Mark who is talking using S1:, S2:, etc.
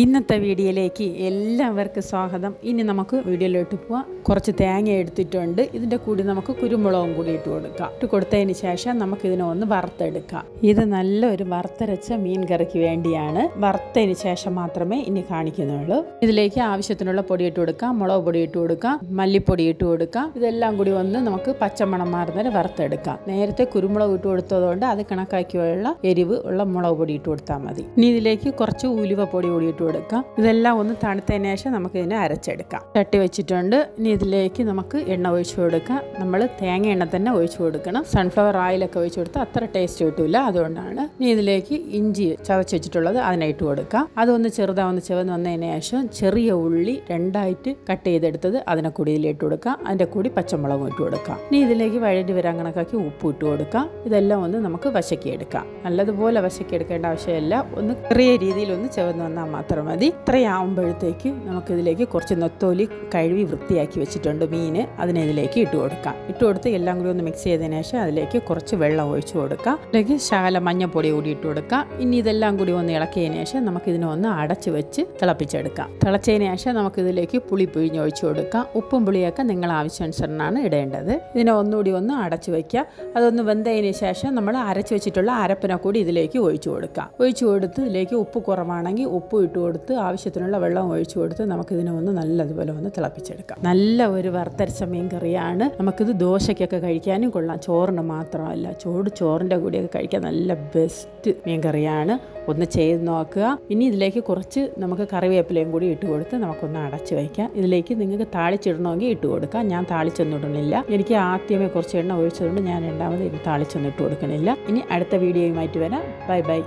S1: ഇന്നത്തെ വീഡിയോയിലേക്ക് എല്ലാവർക്കും സ്വാഗതം. ഇനി നമുക്ക് വീഡിയോയിലോട്ട് പോവാം. കുറച്ച് തേങ്ങ എടുത്തിട്ടുണ്ട്. ഇതിന്റെ കൂടി നമുക്ക് കുരുമുളകും കൂടി ഇട്ട് കൊടുക്കാം. ഇട്ട് കൊടുത്തതിന് ശേഷം നമുക്ക് ഇതിനെ ഒന്ന് വറുത്തെടുക്കാം. ഇത് നല്ലൊരു വറുത്തരച്ച മീൻ കറിക്ക് വേണ്ടിയാണ്. വറുത്തതിന് ശേഷം മാത്രമേ ഇനി കാണിക്കുന്നുള്ളൂ. ഇതിലേക്ക് ആവശ്യത്തിനുള്ള പൊടി ഇട്ട് കൊടുക്കാം. മുളക് പൊടി ഇട്ട് കൊടുക്കാം. മല്ലിപ്പൊടി ഇട്ട് കൊടുക്കാം. ഇതെല്ലാം കൂടി ഒന്ന് നമുക്ക് പച്ചമണം മാറുന്നവരെ വറുത്തെടുക്കാം. നേരത്തെ കുരുമുളക് ഇട്ട് കൊടുത്തതുകൊണ്ട് അത് കണക്കാക്കിയുള്ള എരിവ് ഉള്ള മുളക് പൊടി ഇട്ട് കൊടുത്താൽ മതി. ഇനി ഇതിലേക്ക് കുറച്ച് ഉലുവ പൊടി കൂടി ഇട്ട് കൊടുക്കാം. ഇതെല്ലാം ഒന്ന് തണുത്തതിന് ശേഷം നമുക്ക് ഇതിനെ അരച്ചെടുക്കാം. ചട്ടി വെച്ചിട്ടുണ്ട്. ഇനി ഇതിലേക്ക് നമുക്ക് എണ്ണ ഒഴിച്ചു കൊടുക്കാം. നമ്മൾ തേങ്ങ എണ്ണ തന്നെ ഒഴിച്ചു കൊടുക്കണം. സൺഫ്ലവർ ഓയിലൊക്കെ ഒഴിച്ചു കൊടുത്താൽ അത്ര ടേസ്റ്റ് കിട്ടില്ല അതുകൊണ്ടാണ് ഇനി ഇതിലേക്ക് ഇഞ്ചി ചതച്ച് വെച്ചിട്ടുള്ളത് അതിനെ ഇട്ട് കൊടുക്കാം. അതൊന്ന് ചെറുതാ ഒന്ന് ചെവന്ന് വന്നതിന് ശേഷം ചെറിയ ഉള്ളി രണ്ടായിട്ട് കട്ട് ചെയ്തെടുത്തത് അതിനെ കൂടി ഇതിലിട്ട് കൊടുക്കാം. അതിന്റെ കൂടി പച്ചമുളകും ഇട്ട് കൊടുക്കാം. ഇനി ഇതിലേക്ക് വഴണ്ടി വരാൻ കണക്കാക്കി ഉപ്പ് ഇട്ട് കൊടുക്കാം. ഇതെല്ലാം ഒന്ന് നമുക്ക് വശക്കി എടുക്കാം. നല്ലതുപോലെ വശക്കി എടുക്കേണ്ട ആവശ്യമില്ല. ഒന്ന് ചെറിയ രീതിയിൽ ഒന്ന് ചെവന്ന് വന്നാൽ മാത്രം മതി. ഇത്രയാവുമ്പോഴത്തേക്ക് നമുക്കിതിലേക്ക് കുറച്ച് നെത്തോലി കഴുകി വൃത്തിയാക്കി വെച്ചിട്ടുണ്ട് മീൻ. അതിനെ ഇതിലേക്ക് ഇട്ട് കൊടുക്കാം. ഇട്ട് കൊടുത്ത് എല്ലാം കൂടി ഒന്ന് മിക്സ് ചെയ്തതിന് ശേഷം അതിലേക്ക് കുറച്ച് വെള്ളം ഒഴിച്ചു കൊടുക്കാം. അല്ലെങ്കിൽ ശകല മഞ്ഞപ്പൊടി കൂടി ഇട്ട് കൊടുക്കാം. ഇനി ഇതെല്ലാം കൂടി ഒന്ന് ഇളക്കിയതിന് ശേഷം നമുക്കിതിനെ ഒന്ന് അടച്ചു വെച്ച് തിളപ്പിച്ചെടുക്കാം. തിളച്ചതിന് ശേഷം നമുക്കിതിലേക്ക് പുളി പിഴിഞ്ഞ് ഒഴിച്ചു കൊടുക്കാം. ഉപ്പും പുളിയൊക്കെ നിങ്ങൾ ആവശ്യാനുസരണമാണ് ഇടേണ്ടത്. ഇതിനെ ഒന്നുകൂടി ഒന്ന് അടച്ചു വയ്ക്കുക അതൊന്ന് വെന്തതിന് ശേഷം നമ്മൾ അരച്ചു വെച്ചിട്ടുള്ള അരപ്പിനെ കൂടി ഇതിലേക്ക് ഒഴിച്ചു കൊടുക്കാം. ഒഴിച്ചു കൊടുത്ത് ഇതിലേക്ക് ഉപ്പ് കുറവാണെങ്കിൽ ഉപ്പ് ഇട്ട് കൊടുത്ത് ആവശ്യത്തിനുള്ള വെള്ളം ഒഴിച്ചു കൊടുത്ത് നമുക്കിതിനെ ഒന്ന് നല്ലതുപോലെ ഒന്ന് തിളപ്പിച്ചെടുക്കാം. നല്ല ഒരു വറുത്തരച്ച മീൻ കറിയാണ്. നമുക്കിത് ദോശയ്ക്കൊക്കെ കഴിക്കാനും കൊള്ളാം. ചോറിന് മാത്രമല്ല ചൂട് ചോറിന്റെ കൂടെയൊക്കെ കഴിക്കാൻ നല്ല ബെസ്റ്റ് മീൻ കറിയാണ്. ഒന്ന് ചെയ്ത് നോക്കുക. ഇനി ഇതിലേക്ക് കുറച്ച് നമുക്ക് കറിവേപ്പിലയും കൂടി ഇട്ട് കൊടുത്ത് നമുക്കൊന്ന് അടച്ച് വയ്ക്കാം. ഇതിലേക്ക് നിങ്ങൾക്ക് താളിച്ചിടണമെങ്കിൽ ഇട്ട് കൊടുക്കാം. ഞാൻ താളിച്ചൊന്നും എനിക്ക് ആദ്യമേ കുറച്ച് എണ്ണ ഒഴിച്ചതുകൊണ്ട് ഞാൻ രണ്ടാമത് ഇത് താളിച്ചൊന്നും ഇട്ട് കൊടുക്കണില്ല. ഇനി അടുത്ത വീഡിയോയുമായിട്ട് വരാം. Bye bye.